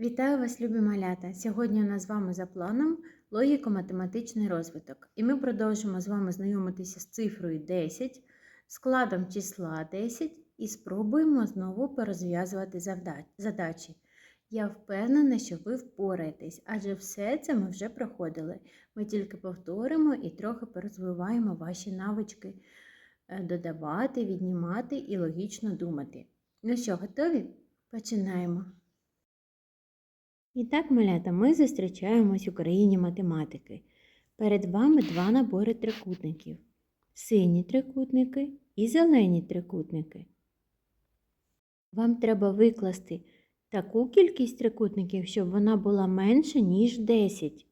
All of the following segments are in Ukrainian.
Вітаю вас, любі малята! Сьогодні у нас з вами за планом логіко-математичний розвиток. І ми продовжимо з вами знайомитися з цифрою 10, складом числа 10 і спробуємо знову порозв'язувати задачі. Я впевнена, що ви впораєтесь, адже все це ми вже проходили. Ми тільки повторимо і трохи порозвиваємо ваші навички е, додавати, віднімати і логічно думати. Ну що, готові? Починаємо. І так, малята, ми зустрічаємось у країні математики. Перед вами два набори трикутників: сині трикутники і зелені трикутники. Вам треба викласти таку кількість трикутників, щоб вона була менше, ніж 10.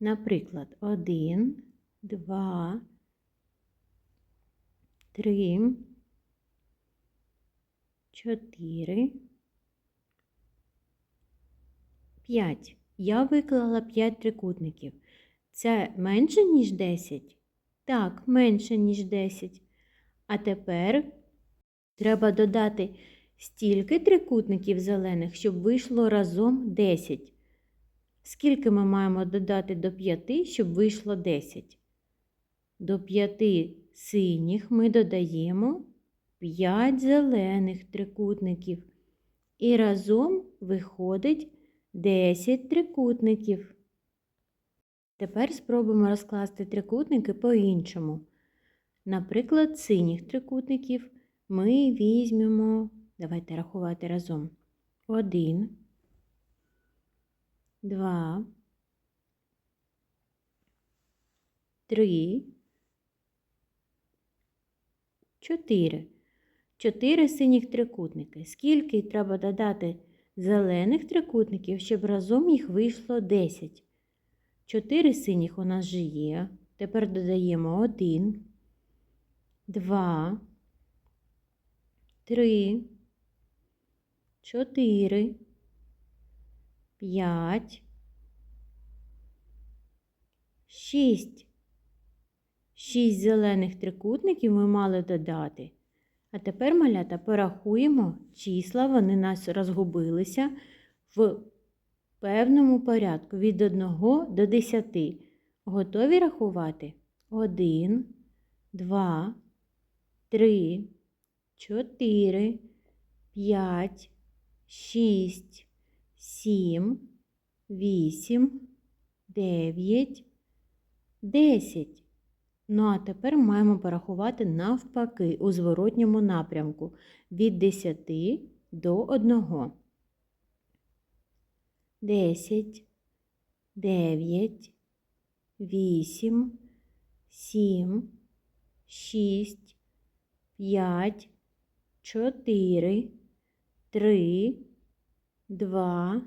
Наприклад, 1, 2, 3, 4, 5. Я виклала 5 трикутників. Це менше, ніж 10? Так, менше, ніж 10. А тепер треба додати стільки трикутників зелених, щоб вийшло разом 10. Скільки ми маємо додати до 5, щоб вийшло 10? До 5 синіх ми додаємо 5 зелених трикутників. І разом виходить 10 трикутників. Тепер спробуємо розкласти трикутники по-іншому. Наприклад, синіх трикутників ми візьмемо, давайте рахувати разом. 1, 2, 3, 4. 4 синіх трикутники. Скільки треба додати зелених трикутників, щоб разом їх вийшло 10. 4 синіх у нас вже є. Тепер додаємо 1, 2, 3, 4, 5, 6. 6 зелених трикутників ми мали додати. А тепер, малята, порахуємо числа, вони нас розгубилися в певному порядку від 1 до 10. Готові рахувати? 1, 2, 3, 4, 5, 6, 7, 8, 9, 10. Ну, а тепер маємо порахувати навпаки у зворотньому напрямку від 10 до 1. 10, 9, 8, 7, 6, 5, 4, 3, 2,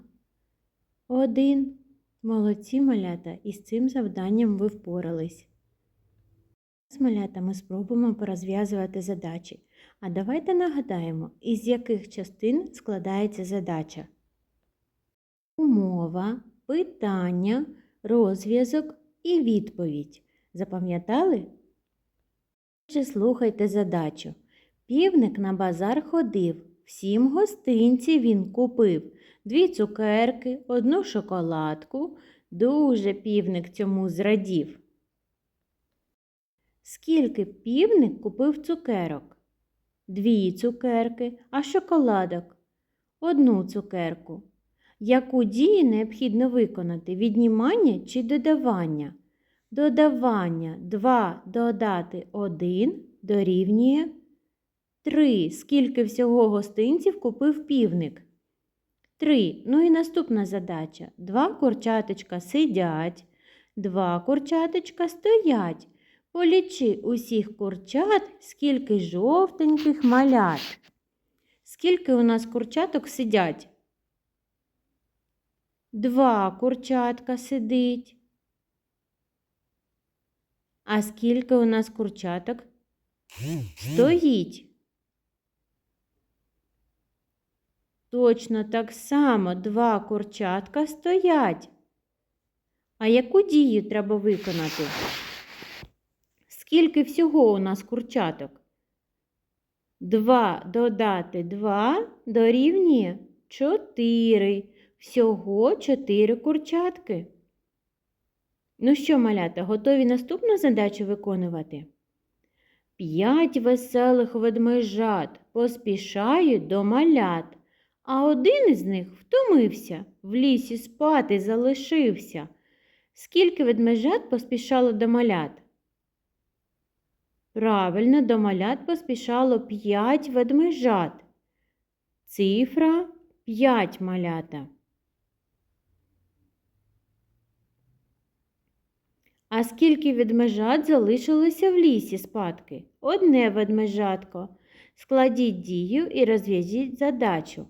1. Молодці малята, і з цим завданням ви впорались. З малятами спробуємо порозв'язувати задачі. А давайте нагадаємо, із яких частин складається задача. Умова, питання, розв'язок і відповідь. Запам'ятали? Отже, слухайте задачу. Півник на базар ходив, всім гостинці він купив. Дві цукерки, одну шоколадку. Дуже півник цьому зрадів. Скільки півник купив цукерок? Дві цукерки, а шоколадок? Одну цукерку. Яку дію необхідно виконати? Віднімання чи додавання? Додавання 2 додати 1 дорівнює 3. Скільки всього гостинців купив півник? 3. Ну і наступна задача. Два курчаточка сидять, два курчаточка стоять. Полічи усіх курчат, скільки жовтеньких малят. Скільки у нас курчаток сидять? Два курчатка сидить. А скільки у нас курчаток стоїть? Точно так само два курчатка стоять. А яку дію треба виконати? Скільки всього у нас курчаток? 2 додати 2 дорівнює чотири. Всього чотири курчатки. Ну що, малята, готові наступну задачу виконувати? П'ять веселих ведмежат поспішають до малят, а один із них втомився, в лісі спати залишився. Скільки ведмежат поспішало до малят? Правильно, до малят поспішало п'ять ведмежат. Цифра 5 малята. А скільки ведмежат залишилося в лісі спадки? Одне ведмежатко. Складіть дію і розв'яжіть задачу.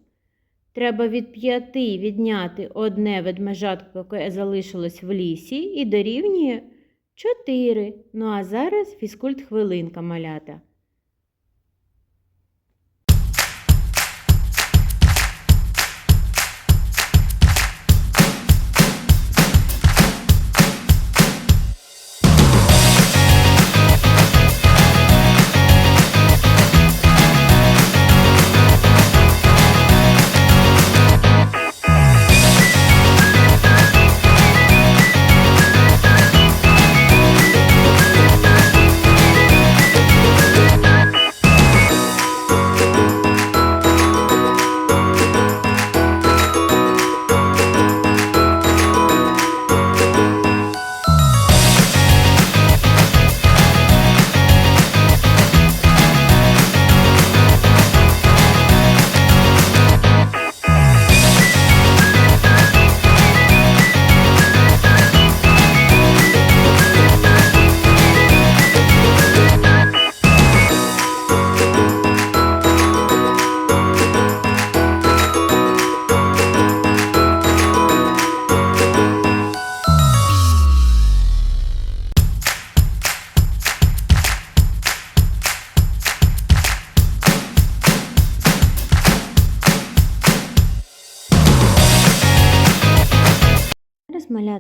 Треба від п'яти відняти одне ведмежатко, яке залишилось в лісі, і дорівнює 4. Ну а зараз фізкульт хвилинка малята.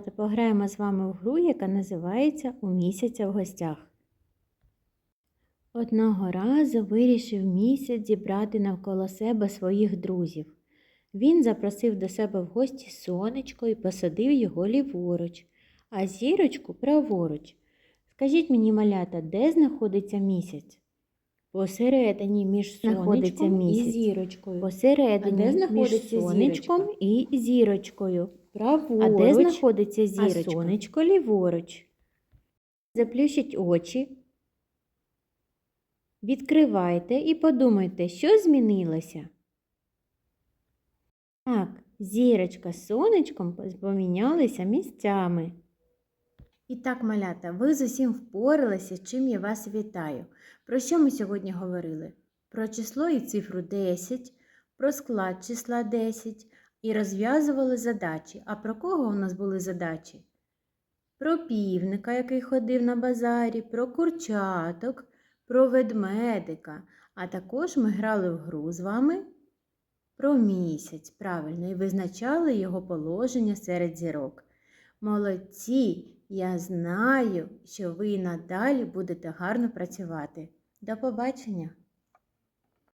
Зараз, пограємо з вами в гру, яка називається У місяця в гостях. Одного разу вирішив місяць зібрати навколо себе своїх друзів. Він запросив до себе в гості сонечко і посадив його ліворуч, а зірочку праворуч. Скажіть мені, малята, де знаходиться місяць? Посередині між Знаходиться сонечком і місяць. зірочкою. Посередині А де знаходиться між сонечком зірочка? і зірочкою. Праворуч. А де знаходиться зірочка? А сонечко ліворуч. Заплющіть очі. Відкривайте і подумайте, що змінилося. Так, зірочка з сонечком помінялися місцями. І так, малята, ви з усім впоралися, чим я вас вітаю. Про що ми сьогодні говорили? Про число і цифру 10, про склад числа 10 і розв'язували задачі. А про кого у нас були задачі? Про півника, який ходив на базарі, про курчаток, про ведмедика. А також ми грали в гру з вами про місяць, правильно, і визначали його положення серед зірок. Молодці! Я знаю, що ви і надалі будете гарно працювати. До побачення!